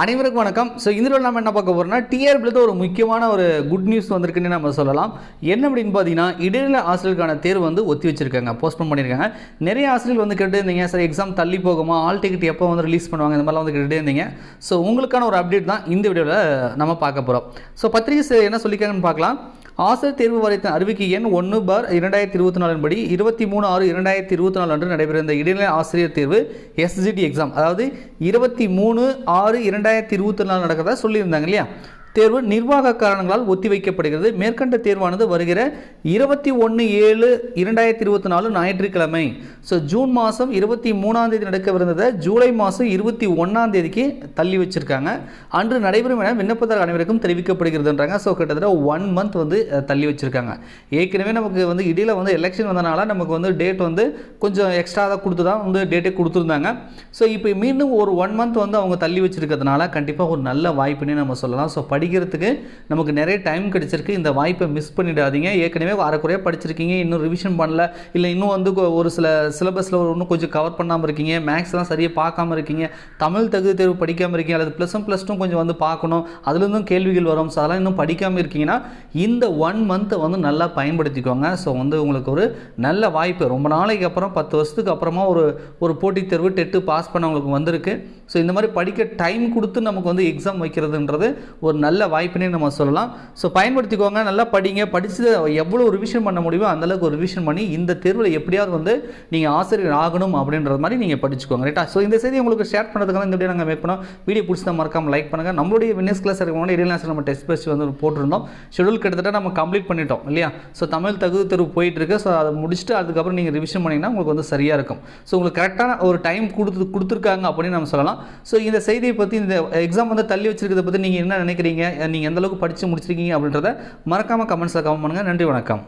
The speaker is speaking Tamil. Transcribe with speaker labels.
Speaker 1: அனைவருக்கும் வணக்கம். ஸோ இந்த நம்ம என்ன பார்க்க போகிறோம்னா டிஆர்பியில் ஒரு முக்கியமான ஒரு குட் நியூஸ் வந்திருக்குன்னு நம்ம சொல்லலாம். என்ன அப்படின்னு பார்த்தீங்கன்னா இடைநிலை ஆசிரியருக்கான தேர்வு வந்து ஒத்தி வச்சிருக்காங்க போஸ்ட்போன் பண்ணியிருக்காங்க. நிறைய ஆசிரியர்கள் வந்து கேட்டு இருந்தீங்க சார் எக்ஸாம் தள்ளி போகுமா? ஆல் டிக்கெட் எப்போ வந்து ரிலீஸ் பண்ணுவாங்க? இந்த மாதிரிலாம் வந்து கேட்டுட்டே இருந்தீங்க. ஸோ உங்களுக்கான ஒரு அப்டேட் தான் இந்த வீடியோவில் நம்ம பார்க்க போகிறோம் ஸோ பத்திரிகை என்ன சொல்லியிருக்காங்கன்னு பார்க்கலாம். ஆசிரியர் தேர்வு வாரியத்தின் அறிவிக்கை எண் ஒன்று பார் இரண்டாயிரத்தி இருபத்தி நாலின் படி இருபத்தி மூணு ஆறு இரண்டாயிரத்தி இருபத்தி நாலு அன்று நடைபெற இந்த இடைநிலை ஆசிரியர் தேர்வு எஸ்ஜிடி எக்ஸாம் அதாவது இருபத்தி மூணு ஆறு இரண்டாயிரத்தி இருபத்தி நாலு நடக்கிறதா சொல்லியிருந்தாங்க இல்லையா? தேர்வு நிர்வாக காரணங்களால் ஒத்திவைக்கப்படுகிறது. மேற்கண்ட தேர்வானது வருகிற இருபத்தி ஒன்று ஏழு இரண்டாயிரத்தி இருபத்தி நாலு ஞாயிற்றுக்கிழமை. ஸோ ஜூன் மாதம் இருபத்தி மூணாம் தேதி நடக்கவிருந்ததை ஜூலை மாதம் இருபத்தி ஒன்றாம் தேதிக்கு தள்ளி வச்சிருக்காங்க. அன்று நடைபெறும் என விண்ணப்பதார் அனைவருக்கும் தெரிவிக்கப்படுகிறதுன்றாங்க. ஸோ கிட்டத்தட்ட ஒன் மந்த் வந்து தள்ளி வச்சிருக்காங்க. ஏற்கனவே நமக்கு வந்து இடையில வந்து எலெக்ஷன் வந்தனால நமக்கு வந்து டேட் வந்து கொஞ்சம் எக்ஸ்ட்ரா தான் கொடுத்து தான் வந்து டேட்டே கொடுத்துருந்தாங்க. ஸோ இப்போ மீண்டும் ஒரு ஒன் மந்த் வந்து அவங்க தள்ளி வச்சிருக்கிறதுனால கண்டிப்பாக ஒரு நல்ல வாய்ப்புன்னே நம்ம சொல்லலாம். ஸோ படி படிக்கிறதுக்கு நமக்கு நிறைய டைம் கிடைச்சிருக்கு. இந்த வாய்ப்பை மிஸ் பண்ணிடாதீங்க. ஏற்கனவே அரைக்குறையாக படிச்சிருக்கீங்க. இன்னும் ரிவிஷன் பண்ணல. இல்லை இன்னும் வந்து ஒரு சில சிலபஸில் இன்னும் கொஞ்சம் கவர் பண்ணாமல் இருக்கீங்க. மேக்ஸ்லாம் சரியாக பார்க்காம இருக்கீங்க. தமிழ் தகுதி தேர்வு படிக்காமல் இருக்கீங்க. அல்லது ப்ளஸ் ஒன் ப்ளஸ் டூ கொஞ்சம் வந்து பார்க்கணும். அதுலேருந்தும் கேள்விகள் வரும். ஸோ அதெல்லாம் இன்னும் படிக்காமல் இருக்கீங்கன்னா இந்த ஒன் மந்த்தை வந்து நல்லா பயன்படுத்திக்கோங்க. ஸோ வந்து உங்களுக்கு ஒரு நல்ல வாய்ப்பு. ரொம்ப நாளைக்கு அப்புறம் பத்து வருஷத்துக்கு அப்புறமா ஒரு ஒரு போட்டித் தேர்வு டெட்டு பாஸ் பண்ணவங்களுக்கு வந்திருக்கு. ஸோ இந்த மாதிரி படிக்க டைம் கொடுத்து நமக்கு வந்து எக்ஸாம் வைக்கிறதுன்றது ஒரு நல்ல வாய்ப்புனே நம்ம சொல்லலாம். ஸோ பயன்படுத்திக்கோங்க நல்லா படிங்க. படித்து எவ்வளோ ரிவிஷன் பண்ண முடியுமோ அந்தளவுக்கு ஒரு ரிவிஷன் பண்ணி இந்த தேர்வில் எப்படியாவது வந்து நீங்கள் ஆசிரியர் ஆகணும் அப்படின்றது மாதிரி நீங்கள் படிச்சுக்கோங்க ரைட்டா ஸோ இந்த செய்தி உங்களுக்கு ஷேர் பண்ணுறதுக்காக இந்த வீடியோ நாங்கள் மேக் பண்ணோம். வீடியோ பிடிச்சா மறக்காமல் லைக் பண்ணுங்கள் நம்மளுடைய வினஸ் கிளாஸ் இருக்க முன்னாடி இடையில நம்ம டெஸ்ட் பேஸ்ட் வந்து போட்டிருந்தோம். ஷெடியூல் கிட்டத்தட்ட நம்ம கம்ப்ளீட் பண்ணிட்டோம் இல்லையா? ஸோ தமிழ் தகுதி தேர்வு போயிட்டுருக்கு. ஸோ அதை முடிச்சுட்டு அதுக்கப்புறம் நீங்கள் ரிவிஷன் பண்ணிங்கன்னா உங்களுக்கு வந்து சரியாக இருக்கும். ஸோ உங்களுக்கு கரெக்டான ஒரு டைம் கொடுத்து கொடுத்துருக்காங்க அப்படின்னு நம்ம சொல்லலாம். ஸோ இந்த செய்தியை பற்றி இந்த எக்ஸாம் வந்து தள்ளி வச்சிருக்கிறத பற்றி நீங்கள் என்ன நினைக்கிறீங்க? நீங்கள் எந்த அளவுக்கு படித்து முடிச்சிருக்கீங்க அப்படின்றத மறக்காமல் கமெண்ட்ஸில் கமெண்ட் பண்ணுங்கள் நன்றி வணக்கம்.